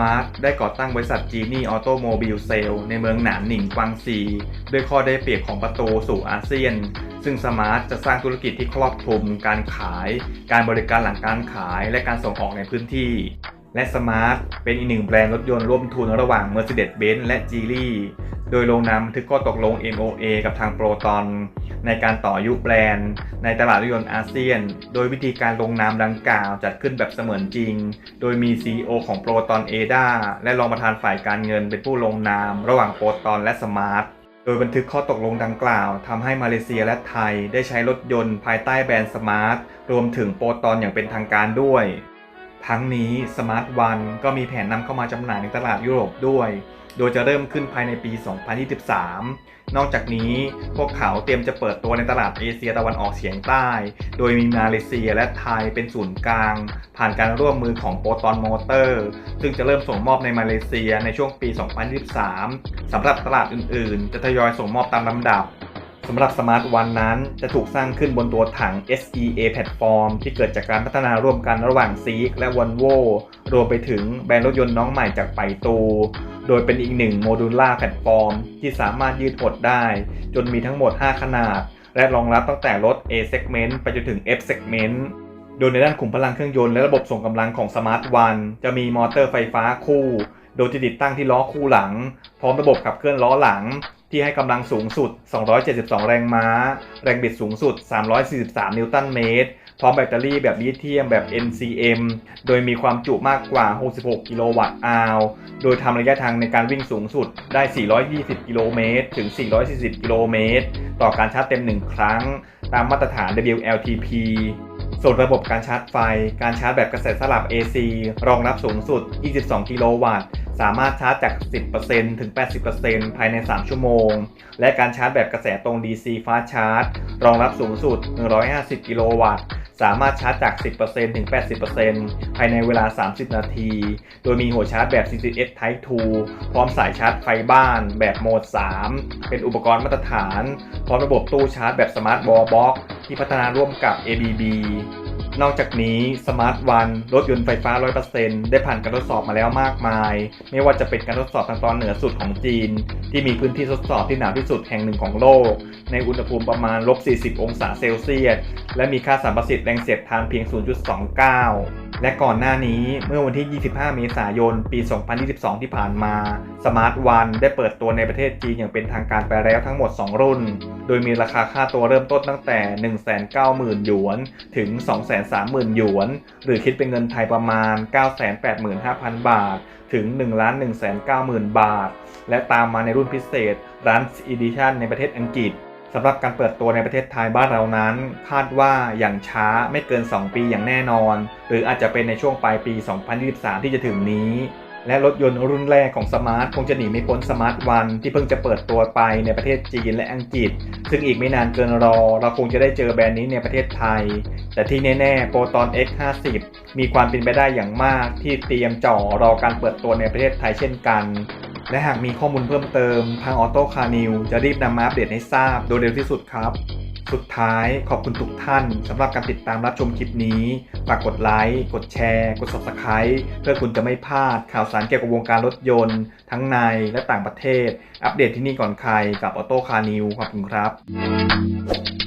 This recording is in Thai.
มาร์ทได้ก่อตั้งบริษัทจีนี่ออโตโมบิลเซลในเมืองหนานหนิงกวางซีด้วยข้อได้เปรียบของประตูสู่อาเซียน ซึ่งสมาร์ทจะสร้างธุรกิจที่ครอบคลุม การขาย การบริการหลังการขาย และการส่งออกในพื้นที่ และสมาร์ทเป็นอีกหนึ่งแบรนด์รถยนต์ร่วมทุนระหว่าง Mercedes-Benz และ Geely โดยลงนามทึกข้อตกลง MOA กับทางโปรตอนในการต่อยุแบรนด์ ในตลาดรถยนต์อาเซียน โดยวิธีการลงนามดังกล่าวจัดขึ้นแบบเสมือนจริง โดยมี CEO ของโปรตอนเอดาและรองประธานฝ่ายการเงินเป็นผู้ลงนาม ระหว่างโปรตอนและสมาร์ทโดยบันทึกข้อตกลงดังกล่าวทำให้มาเลเซียและไทยได้ใช้รถยนต์ภายใต้แบรนด์สมาร์ทรวมถึงโปรตอนอย่างเป็นทางการด้วย ทั้งนี้ Smart One ก็มีแผนนำเข้ามาจำหน่ายในตลาดยุโรปด้วย โดยจะเริ่มขึ้นภายในปี 2023 นอกจากนี้พวกเขาเตรียมจะเปิดตัวในตลาดเอเชียตะวันออกเฉียงใต้ โดยมีมาเลเซียและไทยเป็นศูนย์กลาง ผ่านการร่วมมือของโปรตอนมอเตอร์ ซึ่งจะเริ่มส่งมอบในมาเลเซียในช่วงปี 2023 สำหรับตลาดอื่นๆ จะทยอยส่งมอบตามลำดับ สำหรับสมาร์ทวันนั้นจะถูกสร้างขึ้นบนตัวถัง SEA แพลตฟอร์มที่เกิดจากการพัฒนาร่วมกันระหว่าง z ีกและ Volvo รวมไปถึงแบรนด์รถยนต์น้องใหม่จากไปตู โดยเป็นอีกหนึ่งโมดูล่าแพลตฟอร์ม ที่สามารถยืดหดได้ จนมีทั้งหมด 5 ขนาด และรองรับตั้งแต่รถ A segment ไปจนถึง F segment โดยในด้านขุมพลังเครื่องยนต์และระบบส่งกำลังของ Smart One จะมีมอเตอร์ไฟฟ้าคู่ โดยจะติดตั้งที่ล้อคู่หลัง พร้อมระบบขับเคลื่อนล้อหลัง ที่ให้กำลังสูงสุด 272 แรงม้า แรงบิดสูงสุด 343 นิวตันเมตร พร้อมแบตเตอรี่แบบลิเธียมแบบ NCM โดยมีความจุมากกว่า 66 กิโลวัตต์อาวโดยทำระยะทางในการวิ่งสูงสุดได้ 420 กิโลเมตร ถึง 440 กิโลเมตร ต่อการชาร์จเต็ม 1 ครั้ง ตามมาตรฐาน WLTP ส่วนระบบการชาร์จไฟ การชาร์จแบบกระแสสลับ AC รองรับสูงสุด 22 กิโลวัตต์ สามารถชาร์จจาก 10%ถึง 80%ภายใน 3 ชั่วโมง และการชาร์จแบบกระแสตรง DC Fast Charge รองรับสูงสุด 150 กิโลวัตต์ สามารถชาร์จจาก 10%ถึง 80%ภายในเวลา 30 นาที โดยมีหัวชาร์จแบบ CCS Type 2 พร้อมสายชาร์จไฟบ้านแบบโหมด 3 เป็นอุปกรณ์มาตรฐาน พร้อมระบบตู้ชาร์จแบบ Smart Wall Box ที่พัฒนาร่วมกับ ABB นอกจากนี้สมาร์ทวันรถยนต์ไฟฟ้า 100%ได้ผ่านการทดสอบมาแล้วมากมาย ไม่ว่าจะเป็นการทดสอบทางตอนเหนือสุดของจีน ที่มีพื้นที่ทดสอบที่หนาวที่สุดแห่งหนึ่งของโลก ในอุณหภูมิประมาณลบ40 องศาเซลเซียส และมีค่าสัมประสิทธิ์แรงเสียดทานเพียง 0.29 และก่อนหน้านี้เมื่อวันที่ 25 เมษายน ปี 2022 ที่ผ่านมา Smart One ได้เปิดตัวในประเทศจีนอย่างเป็นทางการไปแล้วทั้งหมด 2 รุ่น โดยมีราคาค่าตัวเริ่มต้นตั้งแต่ 190,000 หยวน ถึง 230,000 หยวน หรือคิดเป็นเงินไทยประมาณ 985,000 บาท ถึง 1,190,000 บาท และตามมาในรุ่นพิเศษ Run Edition ในประเทศอังกฤษ สำหรับการเปิดตัวในประเทศไทยบ้านเรานั้น คาดว่าอย่างช้าไม่เกิน 2 ปีอย่างแน่นอน หรืออาจจะเป็นในช่วงปลายปี 2023 ที่จะถึงนี้ และรถยนต์รุ่นแรกของสมาร์ทคงจะหนีไม่พ้นสมาร์ทวันที่เพิ่งจะเปิดตัวไปในประเทศจีนและอังกฤษ ซึ่งอีกไม่นานเกินรอ เราคงจะได้เจอแบรนด์นี้ในประเทศไทย แต่ที่แน่ๆโปรตอน X50 มีความเป็นไปได้อย่างมากที่เตรียมจ่อรอการเปิดตัวในประเทศไทยเช่นกัน และหากมีข้อมูลเพิ่มเติม ทางออโต้คาร์นิวจะรีบนำมาอัปเดตให้ทราบโดยเร็วที่สุดครับ สุดท้ายขอบคุณทุกท่านสำหรับการติดตามรับชมคลิปนี้ ฝากกดไลค์ กดแชร์ กด Subscribe เพื่อคุณจะไม่พลาดข่าวสารเกี่ยวกับวงการรถยนต์ ทั้งในและต่างประเทศ อัปเดตที่นี่ก่อนใครกับออโต้คาร์นิวขอบคุณครับ